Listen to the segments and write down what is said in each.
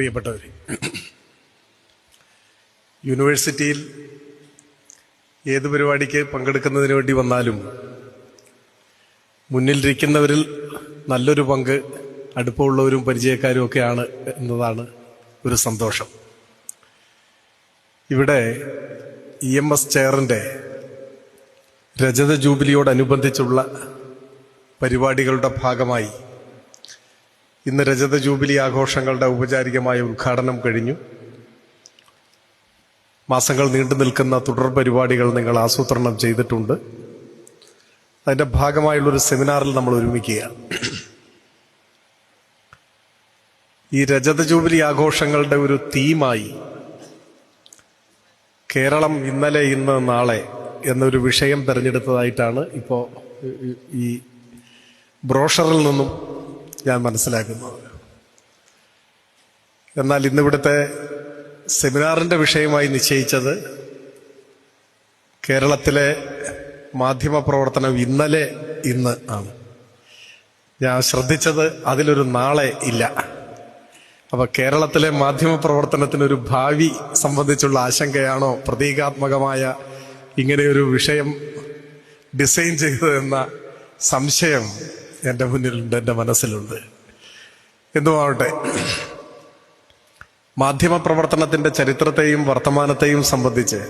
പ്രിയപ്പെട്ടവർ യൂണിവേഴ്സിറ്റിയിൽ ഏത് പരിപാടിക്ക് പങ്കെടുക്കുന്നതിന് വേണ്ടി വന്നാലും മുന്നിലിരിക്കുന്നവരിൽ നല്ലൊരു പങ്ക് അടുപ്പമുള്ളവരും പരിചയക്കാരും ഒക്കെയാണ് എന്നതാണ് ഒരു സന്തോഷം. ഇവിടെ ഇ എം എസ് ചെയറിന്റെ രജത ജൂബിലിയോടനുബന്ധിച്ചുള്ള പരിപാടികളുടെ ഭാഗമായി ഇന്ന് രജത ജൂബിലി ആഘോഷങ്ങളുടെ ഔപചാരികമായ ഉദ്ഘാടനം കഴിഞ്ഞു. മാസങ്ങൾ നീണ്ടു നിൽക്കുന്ന തുടർ പരിപാടികൾ നിങ്ങൾ ആസൂത്രണം ചെയ്തിട്ടുണ്ട്. അതിന്റെ ഭാഗമായുള്ളൊരു സെമിനാറിൽ നമ്മൾ ഒരുമിക്കുകയാണ്. ഈ രജത ജൂബിലി ആഘോഷങ്ങളുടെ ഒരു തീമായി കേരളം ഇന്നലെ ഇന്ന് നാളെ എന്നൊരു വിഷയം തിരഞ്ഞെടുത്തതായിട്ടാണ് ഇപ്പോൾ ഈ ബ്രോഷറിൽ നിന്നും ഞാൻ മനസ്സിലാക്കുന്നത് എന്നാൽ ഇന്നിവിടുത്തെ സെമിനാറിന്റെ വിഷയമായി നിശ്ചയിച്ചത് കേരളത്തിലെ മാധ്യമ പ്രവർത്തനം ഇന്നലെ ഇന്ന് ആണ്. ഞാൻ ശ്രദ്ധിച്ചത് അതിലൊരു നാളെ ഇല്ല. അപ്പൊ കേരളത്തിലെ മാധ്യമ പ്രവർത്തനത്തിനൊരു ഭാവി സംബന്ധിച്ചുള്ള ആശങ്കയാണോ പ്രതീകാത്മകമായ ഇങ്ങനെയൊരു വിഷയം ഡിസൈൻ ചെയ്തതെന്ന സംശയം എന്റെ മുന്നിലുണ്ട് എന്റെ മനസ്സിലുണ്ട്. എന്തുമാവട്ടെ മാധ്യമ പ്രവർത്തനത്തിന്റെ ചരിത്രത്തെയും വർത്തമാനത്തെയും സംബന്ധിച്ച്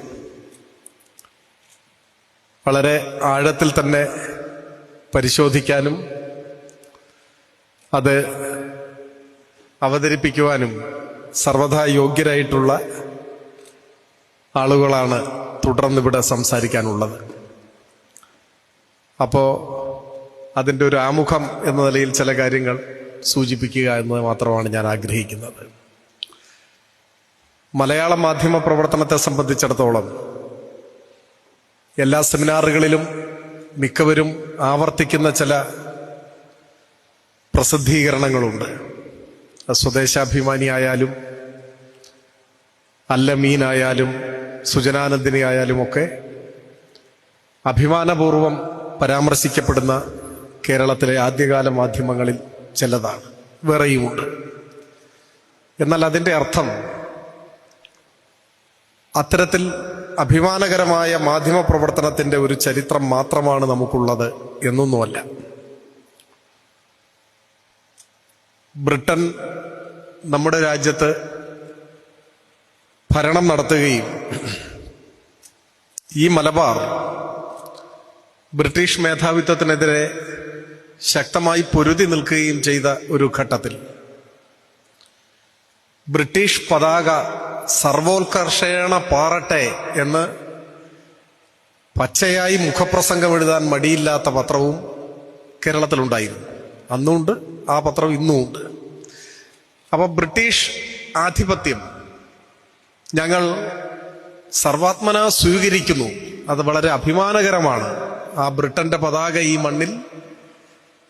വളരെ ആഴത്തിൽ തന്നെ പരിശോധിക്കാനും അത് അവതരിപ്പിക്കുവാനും സർവഥാ യോഗ്യരായിട്ടുള്ള ആളുകളാണ് തുടർന്നിവിടെ സംസാരിക്കാനുള്ളത്. അപ്പോൾ അതിന്റെ ഒരു ആമുഖം എന്ന നിലയിൽ ചില കാര്യങ്ങൾ സൂചിപ്പിക്കുക എന്നത് മാത്രമാണ് ഞാൻ ആഗ്രഹിക്കുന്നത്. മലയാള മാധ്യമ പ്രവർത്തനത്തെ സംബന്ധിച്ചിടത്തോളം എല്ലാ സെമിനാറുകളിലും മിക്കവരും ആവർത്തിക്കുന്ന ചില പ്രസിദ്ധീകരണങ്ങളുണ്ട്. സ്വദേശാഭിമാനിയായാലും അല്ലമീനായാലും സുജനാനന്ദിനി ആയാലും ഒക്കെ അഭിമാനപൂർവം പരാമർശിക്കപ്പെടുന്ന കേരളത്തിലെ ആദ്യകാല മാധ്യമങ്ങളിൽ ചിലതാണ്. വേറെയുമുണ്ട്. എന്നാൽ അതിന്റെ അർത്ഥം അത്തരത്തിൽ അഭിമാനകരമായ മാധ്യമ പ്രവർത്തനത്തിന്റെ ഒരു ചരിത്രം മാത്രമാണ് നമുക്കുള്ളത് എന്നൊന്നുമല്ല. ബ്രിട്ടൻ നമ്മുടെ രാജ്യത്ത് ഭരണം നടത്തുകയും ഈ മലബാർ ബ്രിട്ടീഷ് മേധാവിത്വത്തിനെതിരെ ശക്തമായി പൊരുതി നിൽക്കുകയും ചെയ്ത ഒരു ഘട്ടത്തിൽ. ബ്രിട്ടീഷ് പതാക സർവോത്കർഷേണ പാറട്ടെ എന്ന് പച്ചയായി മുഖപ്രസംഗം എഴുതാൻ മടിയില്ലാത്ത പത്രവും കേരളത്തിലുണ്ടായിരുന്നു. അന്നുണ്ട് ആ പത്രം ഇന്നും ഉണ്ട് അപ്പൊ ബ്രിട്ടീഷ് ആധിപത്യം ഞങ്ങൾ സർവാത്മന സ്വീകരിക്കുന്നു. അത് വളരെ അഭിമാനകരമാണ്. ആ ബ്രിട്ടന്റെ പതാക ഈ മണ്ണിൽ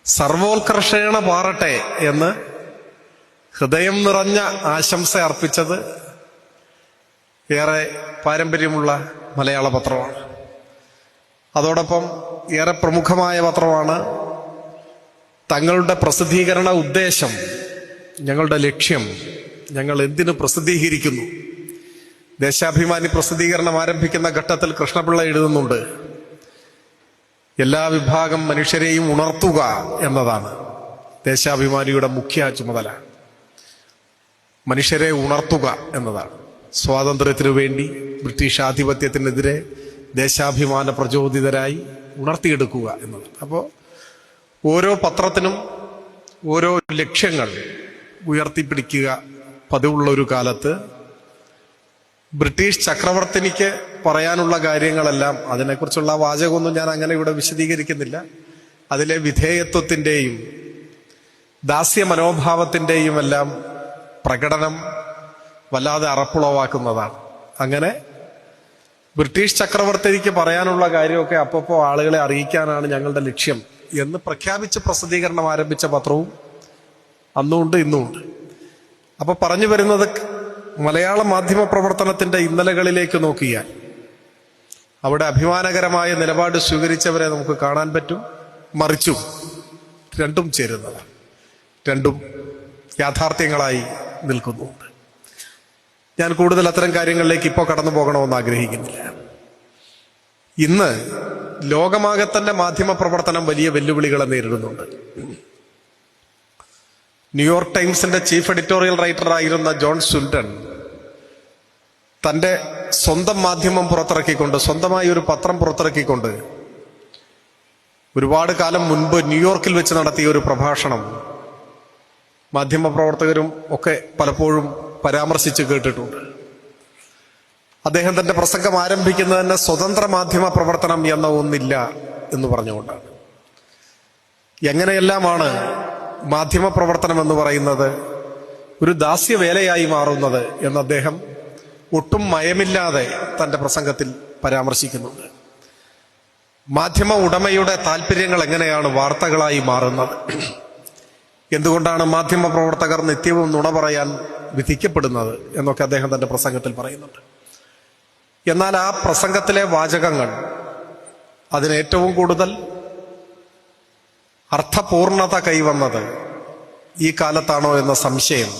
സർവോത്കർഷേണ പാറട്ടെ എന്ന് ഹൃദയം നിറഞ്ഞ ആശംസ അർപ്പിച്ചത് ഏറെ പാരമ്പര്യമുള്ള മലയാള പത്രമാണ്. അതോടൊപ്പം ഏറെ പ്രമുഖമായ പത്രമാണ് തങ്ങളുടെ പ്രസിദ്ധീകരണ ഉദ്ദേശം ഞങ്ങളുടെ ലക്ഷ്യം ഞങ്ങൾ എന്തിനു പ്രസിദ്ധീകരിക്കുന്നു. ദേശാഭിമാനി പ്രസിദ്ധീകരണം ആരംഭിക്കുന്ന ഘട്ടത്തിൽ കൃഷ്ണപിള്ള എഴുതുന്നുണ്ട് എല്ലാ വിഭാഗം മനുഷ്യരെയും ഉണർത്തുക എന്നതാണ് ദേശാഭിമാനിയുടെ മുഖ്യ ചുമതല. മനുഷ്യരെ ഉണർത്തുക എന്നതാണ്. സ്വാതന്ത്ര്യത്തിനു വേണ്ടി ബ്രിട്ടീഷ് ആധിപത്യത്തിനെതിരെ ദേശാഭിമാന പ്രചോദിതരായി ഉണർത്തിയെടുക്കുക എന്നത്. അപ്പോൾ ഓരോ പത്രത്തിനും ഓരോ ലക്ഷ്യങ്ങൾ ഉയർത്തിപ്പിടിക്കുക പതിവുള്ള ഒരു കാലത്ത് ബ്രിട്ടീഷ് ചക്രവർത്തിനിക്ക് പറയാനുള്ള കാര്യങ്ങളെല്ലാം അതിനെക്കുറിച്ചുള്ള വാചകമൊന്നും ഞാൻ അങ്ങനെ ഇവിടെ വിശദീകരിക്കുന്നില്ല. അതിലെ വിധേയത്വത്തിന്റെയും ദാസ്യ മനോഭാവത്തിന്റെയും എല്ലാം പ്രകടനം വല്ലാതെ അറപ്പുളവാക്കുന്നതാണ്. അങ്ങനെ ബ്രിട്ടീഷ് ചക്രവർത്തിക്ക് പറയാനുള്ള കാര്യമൊക്കെ അപ്പപ്പോ ആളുകളെ അറിയിക്കാനാണ് ഞങ്ങളുടെ ലക്ഷ്യം എന്ന് പ്രഖ്യാപിച്ച് പ്രസിദ്ധീകരണം ആരംഭിച്ച പത്രവും അന്നുമുണ്ട് ഇന്നുമുണ്ട്. അപ്പൊ പറഞ്ഞു വരുന്നത് മലയാള മാധ്യമ പ്രവർത്തനത്തിന്റെ ഇന്നലകളിലേക്ക് നോക്കിയാൽ അവിടെ അഭിമാനകരമായ നിലപാട് സ്വീകരിച്ചവരെ നമുക്ക് കാണാൻ പറ്റും. മറിച്ചും രണ്ടും ചേരുന്നതാണ് രണ്ടും യാഥാർത്ഥ്യങ്ങളായി നിൽക്കുന്നുണ്ട്. ഞാൻ കൂടുതൽ അത്തരം കാര്യങ്ങളിലേക്ക് ഇപ്പോൾ കടന്നു പോകണമെന്ന് ആഗ്രഹിക്കുന്നില്ല. ഇന്ന് ലോകമാകെ തന്നെ മാധ്യമ പ്രവർത്തനം വലിയ വെല്ലുവിളികളെ നേരിടുന്നുണ്ട്. ന്യൂയോർക്ക് ടൈംസിന്റെ ചീഫ് എഡിറ്റോറിയൽ റൈറ്റർ ആയിരുന്ന ജോൺ സുൽട്ടൺ തന്റെ സ്വന്തം മാധ്യമം പുറത്തിറക്കിക്കൊണ്ട് സ്വന്തമായി ഒരു പത്രം പുറത്തിറക്കിക്കൊണ്ട് ഒരുപാട് കാലം മുൻപ് ന്യൂയോർക്കിൽ വെച്ച് നടത്തിയ ഒരു പ്രഭാഷണം മാധ്യമപ്രവർത്തകരും ഒക്കെ പലപ്പോഴും പരാമർശിച്ച് കേട്ടിട്ടുണ്ട്. അദ്ദേഹം തന്റെ പ്രസംഗം ആരംഭിക്കുന്നത് തന്നെ സ്വതന്ത്ര മാധ്യമ പ്രവർത്തനം എന്ന ഒന്നില്ല എന്ന് പറഞ്ഞുകൊണ്ടാണ്. എങ്ങനെയെല്ലാമാണ് മാധ്യമ പ്രവർത്തനം എന്ന് പറയുന്നത്? ഒരു ദാസ്യവേലയായി മാറുന്നത് എന്ന് അദ്ദേഹം ഒട്ടും മയമില്ലാതെ തന്റെ പ്രസംഗത്തിൽ പരാമർശിക്കുന്നുണ്ട്. മാധ്യമ ഉടമയുടെ താല്പര്യങ്ങൾ എങ്ങനെയാണ് വാർത്തകളായി മാറുന്നത്? എന്തുകൊണ്ടാണ് മാധ്യമ പ്രവർത്തകർ നിത്യവും നുണ പറയാൻ വിധിക്കപ്പെടുന്നത് എന്നൊക്കെ അദ്ദേഹം തന്റെ പ്രസംഗത്തിൽ പറയുന്നുണ്ട്. എന്നാൽ ആ പ്രസംഗത്തിലെ വാചകങ്ങൾ അതിനേറ്റവും കൂടുതൽ അർത്ഥപൂർണത കൈവന്നത് ഈ കാലത്താണോ എന്ന സംശയം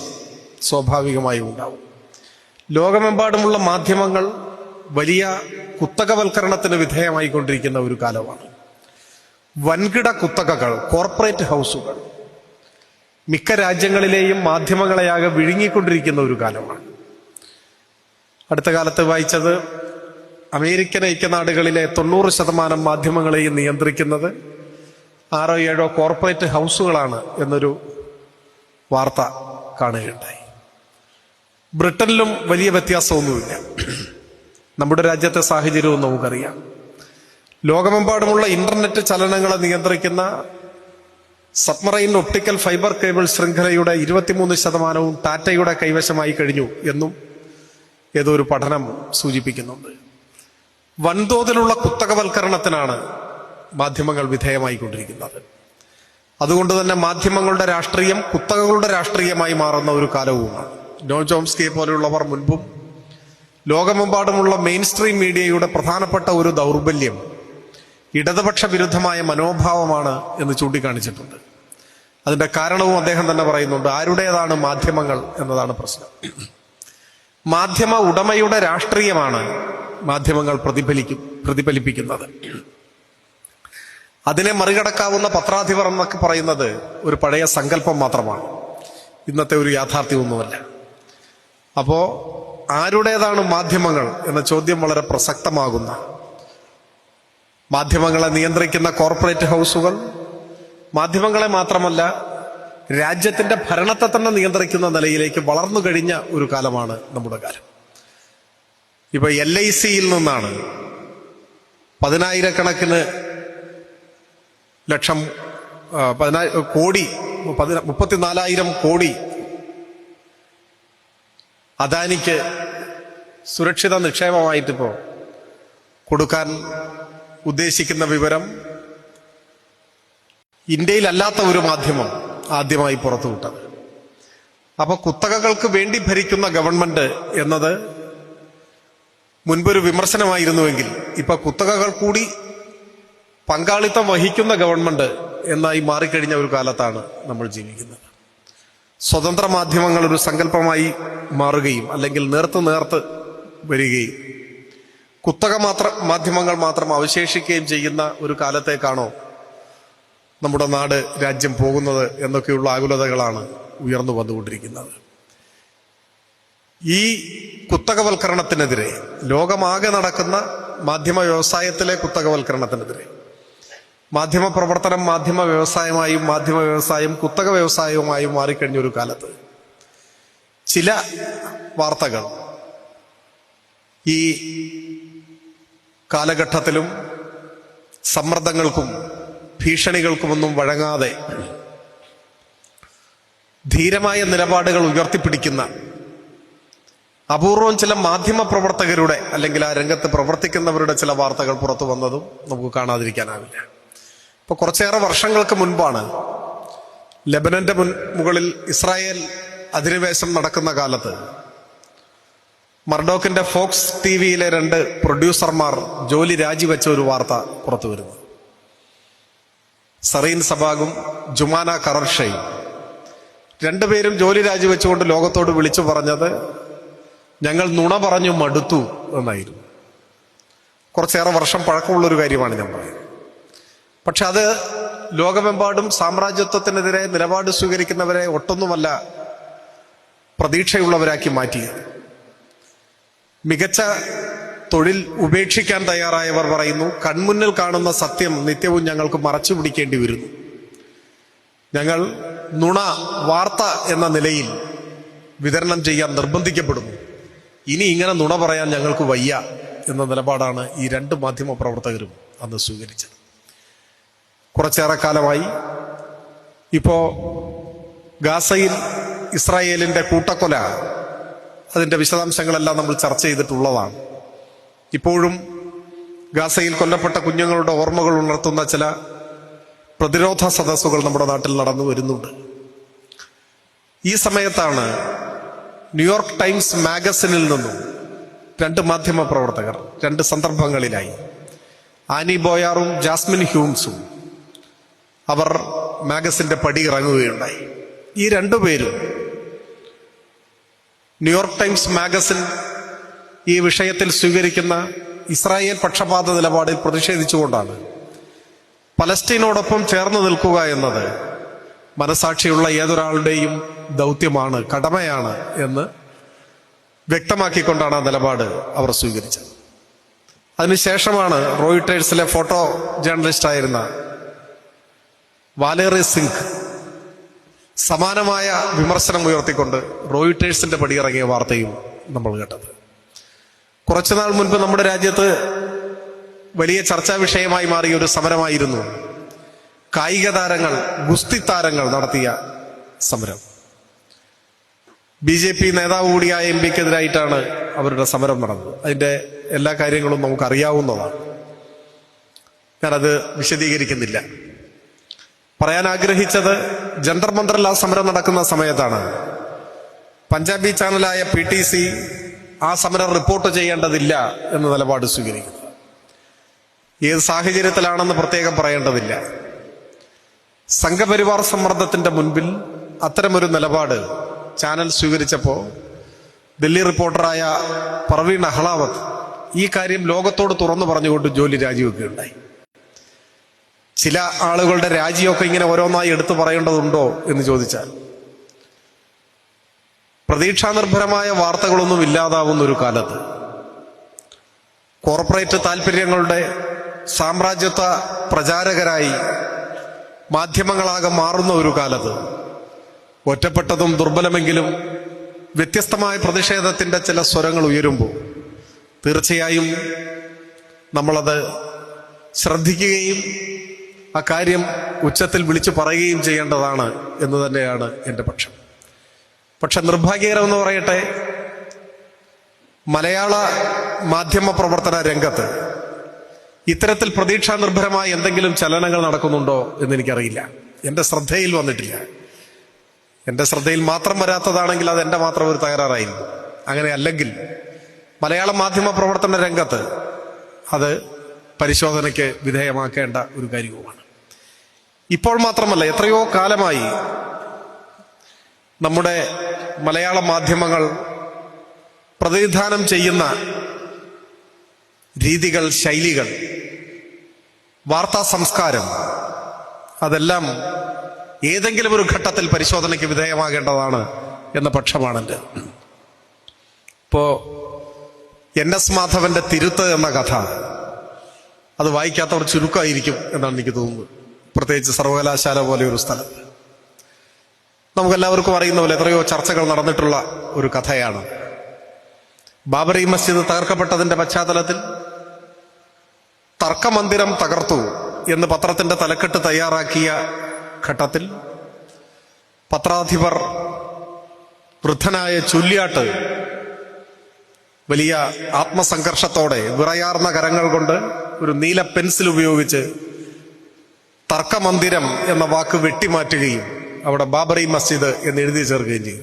സ്വാഭാവികമായും ഉണ്ടാവും. ലോകമെമ്പാടുമുള്ള മാധ്യമങ്ങൾ വലിയ കുത്തകവൽക്കരണത്തിന് വിധേയമായിക്കൊണ്ടിരിക്കുന്ന ഒരു കാലമാണ്. വൻകിട കുത്തകകൾ കോർപ്പറേറ്റ് ഹൗസുകൾ മിക്ക രാജ്യങ്ങളിലെയും മാധ്യമങ്ങളെയാകെ വിഴുങ്ങിക്കൊണ്ടിരിക്കുന്ന ഒരു കാലമാണ്. അടുത്ത കാലത്ത് വായിച്ചത് അമേരിക്കൻ ഐക്യനാടുകളിലെ തൊണ്ണൂറ് ശതമാനം മാധ്യമങ്ങളെയും നിയന്ത്രിക്കുന്നത് ആറോ ഏഴോ കോർപ്പറേറ്റ് ഹൗസുകളാണ് എന്നൊരു വാർത്ത കാണുകയുണ്ടായി. ബ്രിട്ടനിലും വലിയ വ്യത്യാസമൊന്നുമില്ല. നമ്മുടെ രാജ്യത്തെ സാഹചര്യവും നമുക്കറിയാം. ലോകമെമ്പാടുമുള്ള ഇന്റർനെറ്റ് ചലനങ്ങളെ നിയന്ത്രിക്കുന്ന സബ്മറൈൻ ഒപ്റ്റിക്കൽ ഫൈബർ കേബിൾ ശൃംഖലയുടെ ഇരുപത്തിമൂന്ന് ശതമാനവും ടാറ്റയുടെ കൈവശമായി കഴിഞ്ഞു എന്നും ഏതോ ഒരു പഠനം സൂചിപ്പിക്കുന്നുണ്ട്. വൻതോതിലുള്ള കുത്തകവൽക്കരണത്തിനാണ് മാധ്യമങ്ങൾ വിധേയമായിക്കൊണ്ടിരിക്കുന്നത്. അതുകൊണ്ട് തന്നെ മാധ്യമങ്ങളുടെ രാഷ്ട്രീയം കുത്തകകളുടെ രാഷ്ട്രീയമായി മാറുന്ന ഒരു കാലവുമാണ്. നോ ചോംസ്കിയെ പോലെയുള്ളവർ മുൻപും ലോകമെമ്പാടുമുള്ള മെയിൻ സ്ട്രീം മീഡിയയുടെ പ്രധാനപ്പെട്ട ഒരു ദൗർബല്യം ഇടതുപക്ഷ വിരുദ്ധമായ മനോഭാവമാണ് എന്ന് ചൂണ്ടിക്കാണിച്ചിട്ടുണ്ട്. അതിന്റെ കാരണവും അദ്ദേഹം തന്നെ പറയുന്നുണ്ട് ആരുടേതാണ് മാധ്യമങ്ങൾ എന്നതാണ് പ്രശ്നം. മാധ്യമ ഉടമയുടെ രാഷ്ട്രീയമാണ് മാധ്യമങ്ങൾ പ്രതിഫലിക്കും പ്രതിഫലിപ്പിക്കുന്നത്. അതിനെ മറികടക്കാവുന്ന പത്രാധിപർ എന്നൊക്കെ പറയുന്നത് ഒരു പഴയ സങ്കല്പം മാത്രമാണ്. ഇന്നത്തെ ഒരു യാഥാർത്ഥ്യമൊന്നുമല്ല. അപ്പോ ആരുടേതാണ് മാധ്യമങ്ങൾ എന്ന ചോദ്യം വളരെ പ്രസക്തമാകുന്ന. മാധ്യമങ്ങളെ നിയന്ത്രിക്കുന്ന കോർപ്പറേറ്റ് ഹൗസുകൾ മാധ്യമങ്ങളെ മാത്രമല്ല രാജ്യത്തിന്റെ ഭരണത്തെ തന്നെ നിയന്ത്രിക്കുന്ന നിലയിലേക്ക് വളർന്നു കഴിഞ്ഞ ഒരു കാലമാണ് നമ്മുടെ കാലം. ഇപ്പൊ എൽ ഐ സിയിൽ നിന്നാണ് പതിനായിരക്കണക്കിന് ലക്ഷം ആ, പതിനായി കോടി പതിന- മുപ്പത്തിനാലായിരം കോടി അദാനിക്ക് സുരക്ഷിത നിക്ഷേപമായിട്ടിപ്പോ കൊടുക്കാൻ ഉദ്ദേശിക്കുന്ന വിവരം ഇന്ത്യയിലല്ലാത്ത ഒരു മാധ്യമം ആദ്യമായി പുറത്തുവിട്ടത്. അപ്പൊ കുത്തകകൾക്ക് വേണ്ടി ഭരിക്കുന്ന ഗവൺമെന്റ് എന്നത് മുൻപൊരു വിമർശനമായിരുന്നുവെങ്കിൽ ഇപ്പൊ കുത്തകകൾ കൂടി പങ്കാളിത്തം വഹിക്കുന്ന ഗവൺമെന്റ് എന്നായി മാറിക്കഴിഞ്ഞ ഒരു കാലത്താണ് നമ്മൾ ജീവിക്കുന്നത്. സ്വതന്ത്ര മാധ്യമങ്ങൾ ഒരു സങ്കല്പമായി മാറുകയും അല്ലെങ്കിൽ നേർത്ത് നേർത്ത് വരികയും. കുത്തക മാത്ര മാധ്യമങ്ങൾ മാത്രം അവശേഷിക്കുകയും ചെയ്യുന്ന ഒരു കാലത്തേക്കാണോ നമ്മുടെ നാട് രാജ്യം പോകുന്നത് എന്നൊക്കെയുള്ള ആകുലതകളാണ് ഉയർന്നു വന്നുകൊണ്ടിരിക്കുന്നത്. ഈ കുത്തകവൽക്കരണത്തിനെതിരെ ലോകമാകെ നടക്കുന്ന മാധ്യമ വ്യവസായത്തിലെ കുത്തകവൽക്കരണത്തിനെതിരെ മാധ്യമ പ്രവർത്തനം മാധ്യമ വ്യവസായമായും മാധ്യമ വ്യവസായം കുത്തക വ്യവസായവുമായും മാറിക്കഴിഞ്ഞ ഒരു കാലത്ത് ചില വാർത്തകൾ ഈ കാലഘട്ടത്തിലും സമ്മർദ്ദങ്ങൾക്കും ഭീഷണികൾക്കുമൊന്നും വഴങ്ങാതെ ധീരമായ നിലപാടുകൾ ഉയർത്തിപ്പിടിക്കുന്ന അപൂർവം ചില മാധ്യമ പ്രവർത്തകരുടെ അല്ലെങ്കിൽ ആ രംഗത്ത് പ്രവർത്തിക്കുന്നവരുടെ ചില വാർത്തകൾ പുറത്തു വന്നതും നമുക്ക് കാണാതിരിക്കാനാവില്ല. ഇപ്പൊ കുറച്ചേറെ വർഷങ്ങൾക്ക് മുൻപാണ് ലബനന്റെ മുൻ മുകളിൽ ഇസ്രായേൽ അധിനിവേശം നടക്കുന്ന കാലത്ത് മർഡോക്കിന്റെ ഫോക്സ് ടി വിയിലെ രണ്ട് പ്രൊഡ്യൂസർമാർ ജോലി രാജിവെച്ച ഒരു വാർത്ത പുറത്തു വരുന്നു. സറീൻ സബാഗും ജുമാന കറർഷയും രണ്ടുപേരും ജോലി രാജിവെച്ചുകൊണ്ട് ലോകത്തോട് വിളിച്ചു പറഞ്ഞത് ഞങ്ങൾ നുണ പറഞ്ഞു മടുത്തു എന്നായിരുന്നു. കുറച്ചേറെ വർഷം പഴക്കമുള്ളൊരു കാര്യമാണ് ഞാൻ പറയുന്നത്. പക്ഷെ അത് ലോകമെമ്പാടും സാമ്രാജ്യത്വത്തിനെതിരെ നിലപാട് സ്വീകരിക്കുന്നവരെ ഒട്ടൊന്നുമല്ല പ്രതീക്ഷയുള്ളവരാക്കി മാറ്റിയത്. മികച്ച തൊഴിൽ ഉപേക്ഷിക്കാൻ തയ്യാറായവർ പറയുന്നു കൺമുന്നിൽ കാണുന്ന സത്യം നിത്യവും ഞങ്ങൾക്ക് മറച്ചു പിടിക്കേണ്ടി വരുന്നു. ഞങ്ങൾ നുണ വാർത്ത എന്ന നിലയിൽ വിതരണം ചെയ്യാൻ നിർബന്ധിക്കപ്പെടുന്നു. ഇനി ഇങ്ങനെ നുണ പറയാൻ ഞങ്ങൾക്ക് വയ്യ എന്ന നിലപാടാണ് ഈ രണ്ട് മാധ്യമ പ്രവർത്തകരും അന്ന് സ്വീകരിച്ചത്. കുറച്ചേറെ കാലമായി ഇപ്പോ ഗാസയിൽ ഇസ്രായേലിന്റെ കൂട്ടക്കൊല അതിന്റെ വിശദാംശങ്ങളെല്ലാം നമ്മൾ ചർച്ച ചെയ്തിട്ടുള്ളതാണ്. ഇപ്പോഴും ഗാസയിൽ കൊല്ലപ്പെട്ട കുഞ്ഞുങ്ങളുടെ ഓർമ്മകൾ ഉണർത്തുന്ന ചില പ്രതിരോധ സദസ്സുകൾ നമ്മുടെ നാട്ടിൽ നടന്നു വരുന്നുണ്ട്. ഈ സമയത്താണ് ന്യൂയോർക്ക് ടൈംസ് മാഗസിനിൽ നിന്നും രണ്ട് മാധ്യമ പ്രവർത്തകർ രണ്ട് സന്ദർഭങ്ങളിലായി. ആനി ബോയാറും ജാസ്മിൻ ഹ്യൂംസും അവർ മാഗസിന്റെ പടി ഇറങ്ങുകയുണ്ടായി. ഈ രണ്ടുപേരും ന്യൂയോർക്ക് ടൈംസ് മാഗസിൻ ഈ വിഷയത്തിൽ സ്വീകരിക്കുന്ന ഇസ്രായേൽ പക്ഷപാത നിലപാടിൽ പ്രതിഷേധിച്ചുകൊണ്ടാണ് പലസ്തീനോടൊപ്പം ചേർന്ന് നിൽക്കുക എന്നത് മനസാക്ഷിയുള്ള ഏതൊരാളുടെയും ദൗത്യമാണ് കടമയാണ് എന്ന് വ്യക്തമാക്കിക്കൊണ്ടാണ് ആ നിലപാട് അവർ സ്വീകരിച്ചത്. അതിനുശേഷമാണ് റോയിട്ടേഴ്സിലെ ഫോട്ടോ ജേർണലിസ്റ്റ് ആയിരുന്ന വാലേറി സിംഗ് സമാനമായ വിമർശനം ഉയർത്തിക്കൊണ്ട് റോയിട്ടേഴ്സിന്റെ പടിയിറങ്ങിയ വാർത്തയും നമ്മൾ കേട്ടത്. കുറച്ചുനാൾ മുൻപ് നമ്മുടെ രാജ്യത്ത് വലിയ ചർച്ചാ വിഷയമായി മാറിയ ഒരു സമരമായിരുന്നു. കായിക താരങ്ങൾ ഗുസ്തി താരങ്ങൾ നടത്തിയ സമരം. ബി ജെ പി നേതാവ് കൂടിയായ എം പിക്കെതിരായിട്ടാണ് അവരുടെ സമരം നടന്നത്. അതിന്റെ എല്ലാ കാര്യങ്ങളും നമുക്ക് അറിയാവുന്നതാണ് ഞാനത് വിശദീകരിക്കുന്നില്ല. പറയാൻ ആഗ്രഹിച്ചത് ജന്തർ മന്ദറിൽ സമരം നടക്കുന്ന സമയത്താണ്. പഞ്ചാബി ചാനലായ പി ടി സി ആ സമരം റിപ്പോർട്ട് ചെയ്യേണ്ടതില്ല എന്ന നിലപാട് സ്വീകരിക്കുന്നു. ഏത് സാഹചര്യത്തിലാണെന്ന് പ്രത്യേകം പറയേണ്ടതില്ല. സംഘപരിവാർ സമ്മർദ്ദത്തിന്റെ മുൻപിൽ അത്തരമൊരു നിലപാട് ചാനൽ സ്വീകരിച്ചപ്പോൾ ഡൽഹി റിപ്പോർട്ടറായ പർവീൺ അഹ്ലാവത്ത് ഈ കാര്യം ലോകത്തോട് തുറന്നു പറഞ്ഞുകൊണ്ട് ജോലി രാജിവെക്കുകയുണ്ടായി. ചില ആളുകളുടെ രാജിയൊക്കെ ഇങ്ങനെ ഓരോന്നായി എടുത്തു പറയേണ്ടതുണ്ടോ എന്ന് ചോദിച്ചാൽ പ്രതീക്ഷാനിർഭരമായ വാർത്തകളൊന്നും ഇല്ലാതാവുന്ന ഒരു കാലത്ത് കോർപ്പറേറ്റ് താല്പര്യങ്ങളുടെ സാമ്രാജ്യത്വ പ്രചാരകരായി മാധ്യമങ്ങളാകെ മാറുന്ന ഒരു കാലത്ത് ഒറ്റപ്പെട്ടതും ദുർബലമെങ്കിലും വ്യത്യസ്തമായ പ്രതിഷേധത്തിന്റെ ചില സ്വരങ്ങൾ ഉയരുമ്പോൾ തീർച്ചയായും നമ്മളത് ശ്രദ്ധിക്കുകയും ആ കാര്യം ഉച്ചത്തിൽ വിളിച്ചു പറയുകയും ചെയ്യേണ്ടതാണ് എന്ന് തന്നെയാണ് എന്റെ പക്ഷം. പക്ഷെ നിർഭാഗ്യകരം എന്ന് പറയട്ടെ മലയാള മാധ്യമ പ്രവർത്തന രംഗത്ത് ഇത്തരത്തിൽ പ്രതീക്ഷാ നിർഭരമായ എന്തെങ്കിലും ചലനങ്ങൾ നടക്കുന്നുണ്ടോ എന്ന് എനിക്കറിയില്ല. എന്റെ ശ്രദ്ധയിൽ വന്നിട്ടില്ല. എന്റെ ശ്രദ്ധയിൽ മാത്രം വരാത്തതാണെങ്കിൽ അത് എന്റെ മാത്രം ഒരു തകരാറായിരുന്നു. അങ്ങനെ അല്ലെങ്കിൽ മലയാള മാധ്യമ പ്രവർത്തന രംഗത്ത് അത് പരിശോധനയ്ക്ക് വിധേയമാക്കേണ്ട ഒരു കാര്യവുമാണ്. ഇപ്പോൾ മാത്രമല്ല എത്രയോ കാലമായി നമ്മുടെ മലയാള മാധ്യമങ്ങൾ പ്രതിനിധാനം ചെയ്യുന്ന രീതികൾ ശൈലികൾ വാർത്താ സംസ്കാരം അതെല്ലാം ഏതെങ്കിലും ഒരു ഘട്ടത്തിൽ പരിശോധനയ്ക്ക് വിധേയമാകേണ്ടതാണ് എന്ന പക്ഷമാണ് എന്റെ ഇപ്പോ എൻ എസ് മാധവന്റെ തിരുത്ത് എന്ന കഥ അത് വായിക്കാത്തവർ ചുരുക്കമായിരിക്കും എന്നാണ് എനിക്ക് തോന്നുന്നത്. പ്രത്യേകിച്ച് സർവകലാശാല പോലെ ഒരു സ്ഥലം. നമുക്കെല്ലാവർക്കും അറിയുന്ന പോലെ എത്രയോ ചർച്ചകൾ നടന്നിട്ടുള്ള ഒരു കഥയാണ്. ബാബറി മസ്ജിദ് തകർക്കപ്പെട്ടതിന്റെ പശ്ചാത്തലത്തിൽ തർക്കമന്ദിരം തകർത്തു എന്ന് പത്രത്തിന്റെ തലക്കെട്ട് തയ്യാറാക്കിയ ഘട്ടത്തിൽ പത്രാധിപർ വൃദ്ധനായ ചുല്യാട്ട് വലിയ ആത്മസംഘർഷത്തോടെ വിറയാർന്ന കരങ്ങൾ കൊണ്ട് ഒരു നീല പെൻസിൽ ഉപയോഗിച്ച് തർക്കമന്ദിരം എന്ന വാക്ക് വെട്ടിമാറ്റുകയും അവിടെ ബാബറി മസ്ജിദ് എന്ന് എഴുതി ചേർക്കുകയും ചെയ്തു.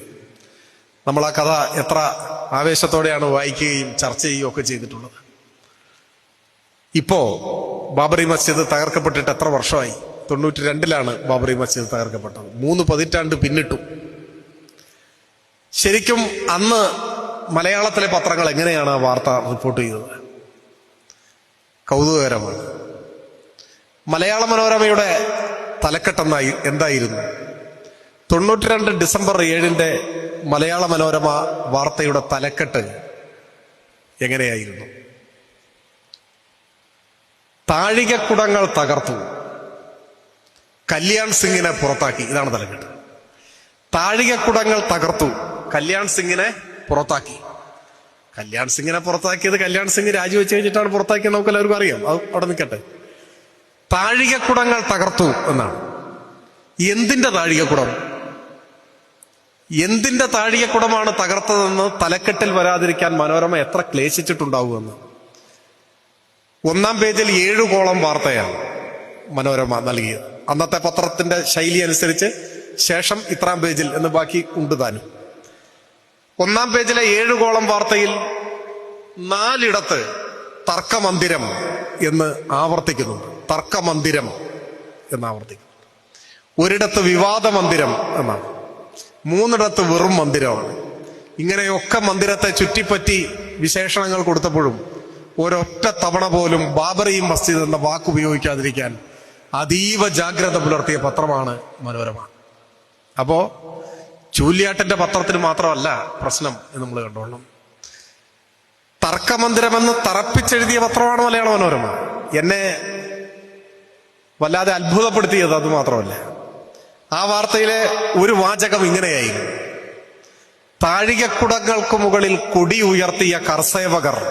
നമ്മൾ ആ കഥ എത്ര ആവേശത്തോടെയാണ് വായിക്കുകയും ചർച്ച ചെയ്യുകയും ഒക്കെ ചെയ്തിട്ടുള്ളത്. ഇപ്പോ ബാബറി മസ്ജിദ് തകർക്കപ്പെട്ടിട്ട് എത്ര വർഷമായി? തൊണ്ണൂറ്റി രണ്ടിലാണ് ബാബറി മസ്ജിദ് തകർക്കപ്പെട്ടത്. മൂന്ന് പതിറ്റാണ്ട് പിന്നിട്ടു. ശരിക്കും അന്ന് മലയാളത്തിലെ പത്രങ്ങൾ എങ്ങനെയാണ് ആ വാർത്ത റിപ്പോർട്ട് ചെയ്തത്? കൗതുകകരമാണ്. മലയാള മനോരമയുടെ തലക്കെട്ടെന്നായി എന്തായിരുന്നു? തൊണ്ണൂറ്റി രണ്ട് ഡിസംബർ ഏഴിന്റെ മലയാള മനോരമ വാർത്തയുടെ തലക്കെട്ട് എങ്ങനെയായിരുന്നു? താഴികക്കുടങ്ങൾ തകർത്തു. കല്യാൺ സിംഗിനെ പുറത്താക്കി. ഇതാണ് തലക്കെട്ട്. താഴികക്കുടങ്ങൾ തകർത്തു. കല്യാൺ സിംഗിനെ പുറത്താക്കി. കല്യാൺ സിംഗിനെ പുറത്താക്കിയത് കല്യാൺ സിംഗ് രാജിവെച്ച് കഴിഞ്ഞിട്ടാണ് പുറത്താക്കിയത് നമുക്ക് എല്ലാവർക്കും അറിയാം. അത് അവിടെ നിൽക്കട്ടെ. താഴികക്കുടങ്ങൾ തകർത്തു എന്നാണ്. എന്തിന്റെ താഴികക്കുടം? എന്തിന്റെ താഴികക്കുടമാണ് തകർത്തതെന്ന് തലക്കെട്ടിൽ വരാതിരിക്കാൻ മനോരമ എത്ര ക്ലേശിച്ചിട്ടുണ്ടാവുമെന്ന് ഒന്നാം പേജിൽ ഏഴു കോളം വാർത്തയാണ് മനോരമ നൽകിയത്. അന്നത്തെ പത്രത്തിന്റെ ശൈലി അനുസരിച്ച് ശേഷം ഇത്രാം പേജിൽ എന്ന് ബാക്കി ഉണ്ട് താനും. ഒന്നാം പേജിലെ ഏഴു കോളം വാർത്തയിൽ നാലിടത്ത് തർക്കമന്ദിരം എന്ന് ആവർത്തിക്കുന്നുണ്ട്. തർക്കമന്ദിരം എന്ന് ആവർത്തിക്കുന്നു ഒരിടത്ത് വിവാദ മന്ദിരം എന്നാണ്. മൂന്നിടത്ത് വെറും മന്ദിരമാണ്. ഇങ്ങനെയൊക്കെ മന്ദിരത്തെ ചുറ്റിപ്പറ്റി വിശേഷണങ്ങൾ കൊടുത്തപ്പോഴും ഒരൊറ്റ തവണ പോലും ബാബറി മസ്ജിദ് എന്ന വാക്ക് ഉപയോഗിക്കാതിരിക്കാൻ അതീവ ജാഗ്രത പുലർത്തിയ പത്രമാണ് മനോരമ. അപ്പോ ചൂല്യാട്ടന്റെ പത്രത്തിന് മാത്രമല്ല പ്രശ്നം എന്ന് നമ്മൾ കണ്ടോളണം. തർക്കമന്ദിരമെന്ന് തറപ്പിച്ചെഴുതിയ പത്രമാണ് മലയാള മനോരമ. എന്നെ വല്ലാതെ അത്ഭുതപ്പെടുത്തിയത് അത് മാത്രമല്ല. ആ വാർത്തയിലെ ഒരു വാചകം ഇങ്ങനെയായി താഴികക്കുടങ്ങൾക്ക് മുകളിൽ കൊടി ഉയർത്തിയ കർസേവകർ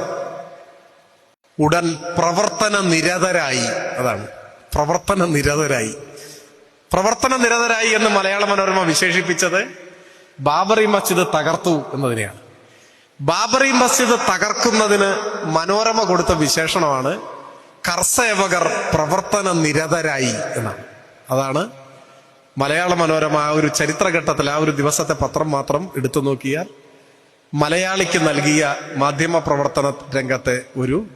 ഉടൻ പ്രവർത്തന നിരതരായി. അതാണ്. പ്രവർത്തന നിരതരായി. പ്രവർത്തന നിരതരായി എന്ന് മലയാള മനോരമ വിശേഷിപ്പിച്ചത് ബാബറി മസ്ജിദ് തകർത്തു എന്നതിനെയാണ്. ബാബറി മസ്ജിദ് തകർക്കുന്നതിന് മനോരമ കൊടുത്ത വിശേഷണമാണ് കർസേവകർ പ്രവർത്തന നിരതരായി എന്നാണ്. അതാണ് മലയാള മനോരമ ആ ഒരു ചരിത്രഘട്ടത്തിൽ ആ ഒരു ദിവസത്തെ പത്രം മാത്രം എടുത്തു നോക്കിയാൽ മലയാളിക്ക് നൽകിയ മാധ്യമ പ്രവർത്തന രംഗത്തെ ഒരു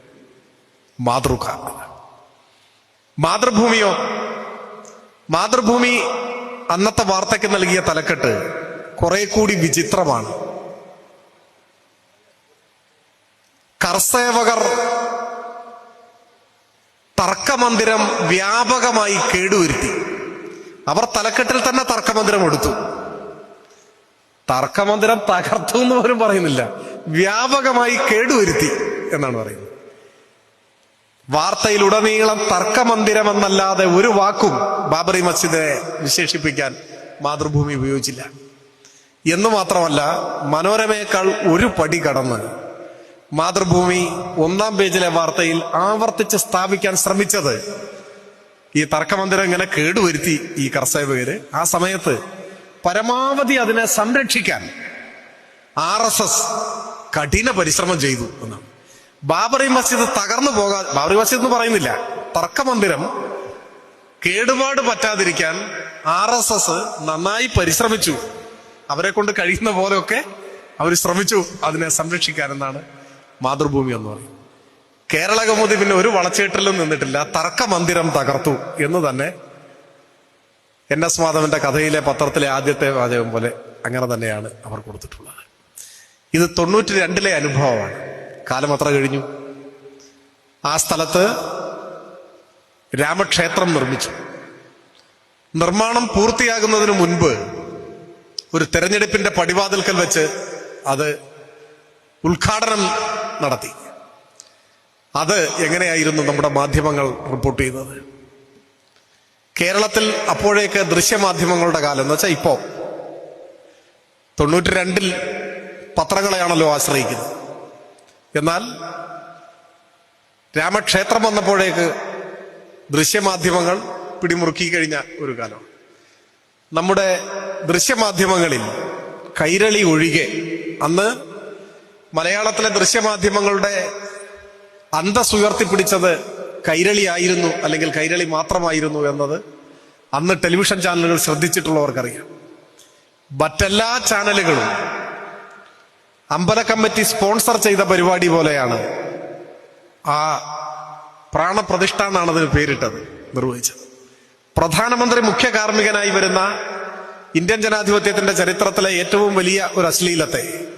മാതൃക. മാതൃഭൂമിയോ? മാതൃഭൂമി അന്നത്തെ വാർത്തയ്ക്ക് നൽകിയ തലക്കെട്ട് കുറെ കൂടി വിചിത്രമാണ്. കർസേവകർ തർക്കമന്ദിരം വ്യാപകമായി കേടുവരുത്തി. അവർ തലക്കെട്ടിൽ തന്നെ തർക്കമന്ദിരം എടുത്തു. തർക്കമന്ദിരം തകർത്തു എന്ന് പോലും പറയുന്നില്ല. വ്യാപകമായി കേടുവരുത്തി എന്നാണ് പറയുന്നത്. വാർത്തയിലുടനീളം തർക്കമന്ദിരം എന്നല്ലാതെ ഒരു വാക്കും ബാബറി മസ്ജിദിനെ വിശേഷിപ്പിക്കാൻ മാതൃഭൂമി ഉപയോഗിച്ചില്ല. എന്ന് മാത്രമല്ല മനോരമയേക്കാൾ ഒരു പടി കടന്ന് മാതൃഭൂമി ഒന്നാം പേജിലെ വാർത്തയിൽ ആവർത്തിച്ച് സ്ഥാപിക്കാൻ ശ്രമിച്ചത്. ഈ തർക്കമന്ദിരം ഇങ്ങനെ കേടുവരുത്തി ഈ കർഷകര്. ആ സമയത്ത് പരമാവധി അതിനെ സംരക്ഷിക്കാൻ ആർ എസ് എസ് കഠിന പരിശ്രമം ചെയ്തു എന്നാണ്. ബാബറി മസ്ജിദ് തകർന്നു പോകാൻ ബാബറി മസ്ജിദ് എന്ന് പറയുന്നില്ല. തർക്കമന്ദിരം കേടുപാട് പറ്റാതിരിക്കാൻ ആർ എസ് എസ് നന്നായി പരിശ്രമിച്ചു. അവരെ കൊണ്ട് കഴിയുന്ന പോലെയൊക്കെ അവർ ശ്രമിച്ചു അതിനെ സംരക്ഷിക്കാൻ എന്നാണ് മാതൃഭൂമി എന്ന് പറയും. കേരള കൗമുദി പിന്നെ ഒരു വളച്ചേട്ടിലും നിന്നിട്ടില്ല. തർക്കമന്ദിരം തകർത്തു എന്ന് തന്നെ എൻ എസ് മാധവന്റെ കഥയിലെ പത്രത്തിലെ ആദ്യത്തെ വാചകം പോലെ അങ്ങനെ തന്നെയാണ് അവർ കൊടുത്തിട്ടുള്ളത്. ഇത് തൊണ്ണൂറ്റി രണ്ടിലെ അനുഭവമാണ്. കാലം അത്ര കഴിഞ്ഞു? ആ സ്ഥലത്ത് രാമക്ഷേത്രം നിർമ്മിച്ചു. നിർമ്മാണം പൂർത്തിയാകുന്നതിന് മുൻപ് ഒരു തെരഞ്ഞെടുപ്പിന്റെ പടിവാതിൽക്കൽ വെച്ച് അത് ഉദ്ഘാടനം നടത്തി. അത് എങ്ങനെയായിരുന്നു നമ്മുടെ മാധ്യമങ്ങൾ റിപ്പോർട്ട് ചെയ്യുന്നത്? കേരളത്തിൽ അപ്പോഴേക്ക് ദൃശ്യമാധ്യമങ്ങളുടെ കാലം എന്ന് വെച്ചാൽ ഇപ്പോ. തൊണ്ണൂറ്റി രണ്ടിൽ പത്രങ്ങളെയാണല്ലോ ആശ്രയിക്കുന്നത്. എന്നാൽ രാമക്ഷേത്രം വന്നപ്പോഴേക്ക് ദൃശ്യമാധ്യമങ്ങൾ പിടിമുറുക്കി കഴിഞ്ഞ ഒരു കാലം നമ്മുടെ ദൃശ്യമാധ്യമങ്ങളിൽ കൈരളി ഒഴികെ അന്ന് മലയാളത്തിലെ ദൃശ്യമാധ്യമങ്ങളുടെ അന്തസ് ഉയർത്തിപ്പിടിച്ചത് കൈരളി ആയിരുന്നു അല്ലെങ്കിൽ കൈരളി മാത്രമായിരുന്നു എന്നത് അന്ന് ടെലിവിഷൻ ചാനലുകൾ ശ്രദ്ധിച്ചിട്ടുള്ളവർക്കറിയാം. മറ്റെല്ലാ ചാനലുകളും അമ്പല കമ്മിറ്റി സ്പോൺസർ ചെയ്ത പരിപാടി പോലെയാണ് ആ പ്രാണപ്രതിഷ്ഠ എന്നാണ് അതിന് പേരിട്ടത് നിർവഹിച്ചത്. പ്രധാനമന്ത്രി മുഖ്യ കാർമ്മികനായി വരുന്ന ഇന്ത്യൻ ജനാധിപത്യത്തിന്റെ ചരിത്രത്തിലെ ഏറ്റവും വലിയ ഒരു അശ്ലീലത്തെ